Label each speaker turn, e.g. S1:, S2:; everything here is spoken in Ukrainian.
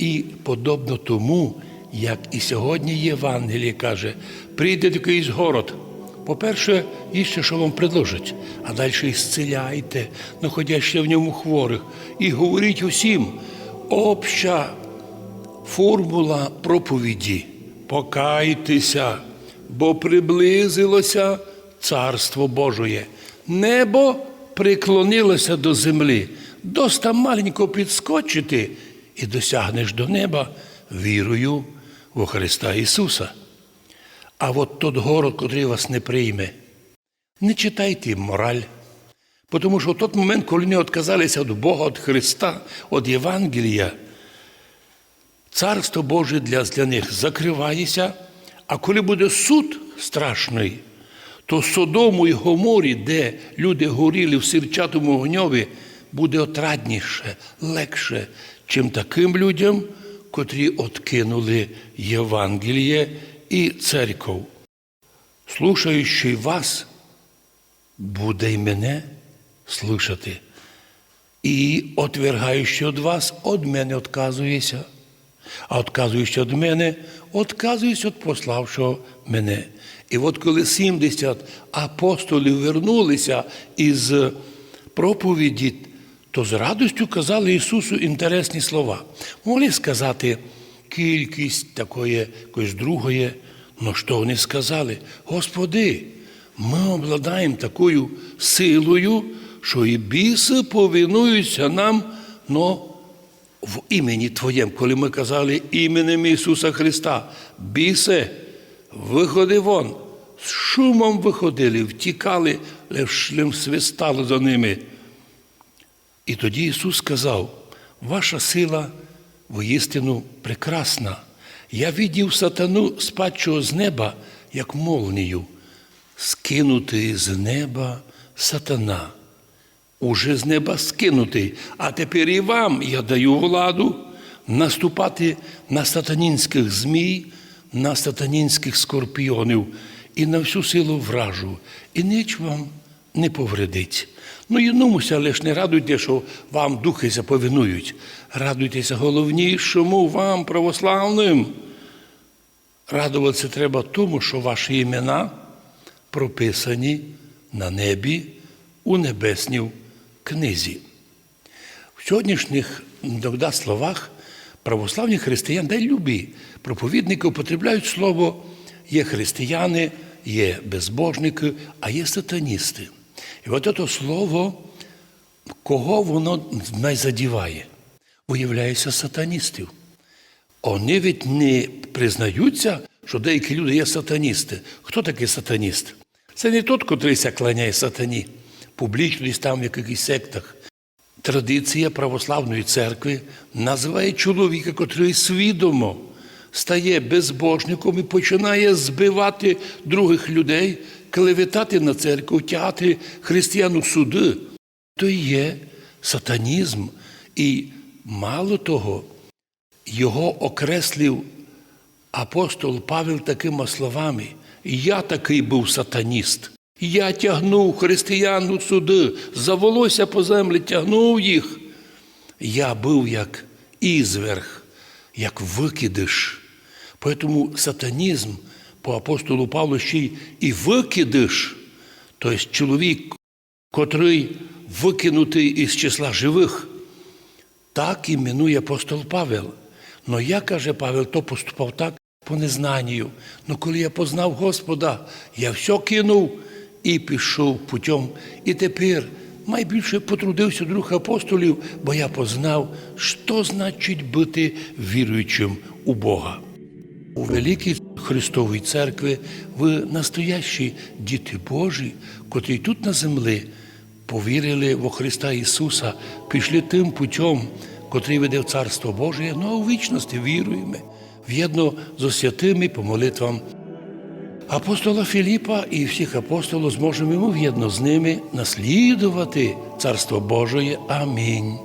S1: і подобно тому, як і сьогодні Євангеліє каже, прийде якийсь город. По-перше, іще, що вам предложать, а далі і зціляйте, в ньому хворих, і говоріть усім, обща формула проповіді. Покайтеся, бо приблизилося Царство Божоє. Небо приклонилося до землі. Доста маленько підскочити і досягнеш до неба вірою в Христа Ісуса. А от тот город, котрий вас не прийме, не читайте мораль. Тому що в той момент, коли вони відказалися від Бога, від Христа, від Євангелія, Царство Боже для, для них закривається, а коли буде суд страшний, то Содому і Гоморі, де люди горіли в сірчатому огньові, буде отрадніше, легше, чим таким людям, котрі откинули Євангеліє і церков. Слушаючи вас, буде й мене слушати. І отвергаючи від вас, від мене відказується. А відказуючи від мене, відказуюсь від пославшого мене. І от коли 70 апостолів вернулися із проповіді, то з радістю казали Ісусу інтересні слова. Могли сказати кількість такої, якоїсь другої, але що вони сказали? Господи, ми обладаємо такою силою, що і біси повинуються нам, но в імені Твоєм, коли ми казали іменем Ісуса Христа, бісе, виходи вон, з шумом виходили, втікали, лише свистало за ними. І тоді Ісус сказав: ваша сила воістину прекрасна. Я видів сатану спадчого з неба, як молнію, скинутий з неба сатана. Уже з неба скинутий, а тепер і вам я даю владу наступати на сатанінських змій, на сатанінських скорпіонів і на всю силу вражу, і ніч вам не повредить. Ну, іномуся лиш не радуйте, що вам духи заповинують. Радуйтеся головнішому вам, православним. Радуватися треба тому, що ваші імена прописані на небі у небесній книзі. В сьогоднішніх іногда словах православні християни, де любі проповідники употребляють слово є християни, є безбожники, а є сатаністи. І от це слово, кого воно найзадіває? Виявляється сатаністів. Вони ведь не признаються, що деякі люди є сатаністи. Хто такий сатаніст? Це не тот, котрий ся кланяє сатані, публічно там в якихось сектах. Традиція православної церкви називає чоловіка, котрий свідомо стає безбожником і починає збивати других людей, клеветати на церкву, тягати християн у суди. То є сатанізм. І мало того, його окреслив апостол Павел такими словами: Я такий був сатаніст. Я тягнув християн у суди, за волосся по землі тягнув їх. Я був як ізверг, як викидиш. Тому сатанізм по апостолу Павлу ще й і викидиш, тобто чоловік, котрий викинутий із числа живих, так іменує апостол Павел. Но я, каже Павел, то поступав так по незнанню. Но коли я познав Господа, я все кинув і пішов путем. І тепер найбільше потрудився друг апостолів, бо я познав, що значить бути віруючим у Бога. У великій Христовій церкві ви настоящі діти Божі, котрі тут на землі повірили во Христа Ісуса, пішли тим путем, котрий веде в Царство Боже, ну а у вічності віруємо, в'єдно з святими по молитвам апостола Філіпа і всіх апостолів зможемо ми в'єдно з ними наслідувати Царство Божої. Амінь.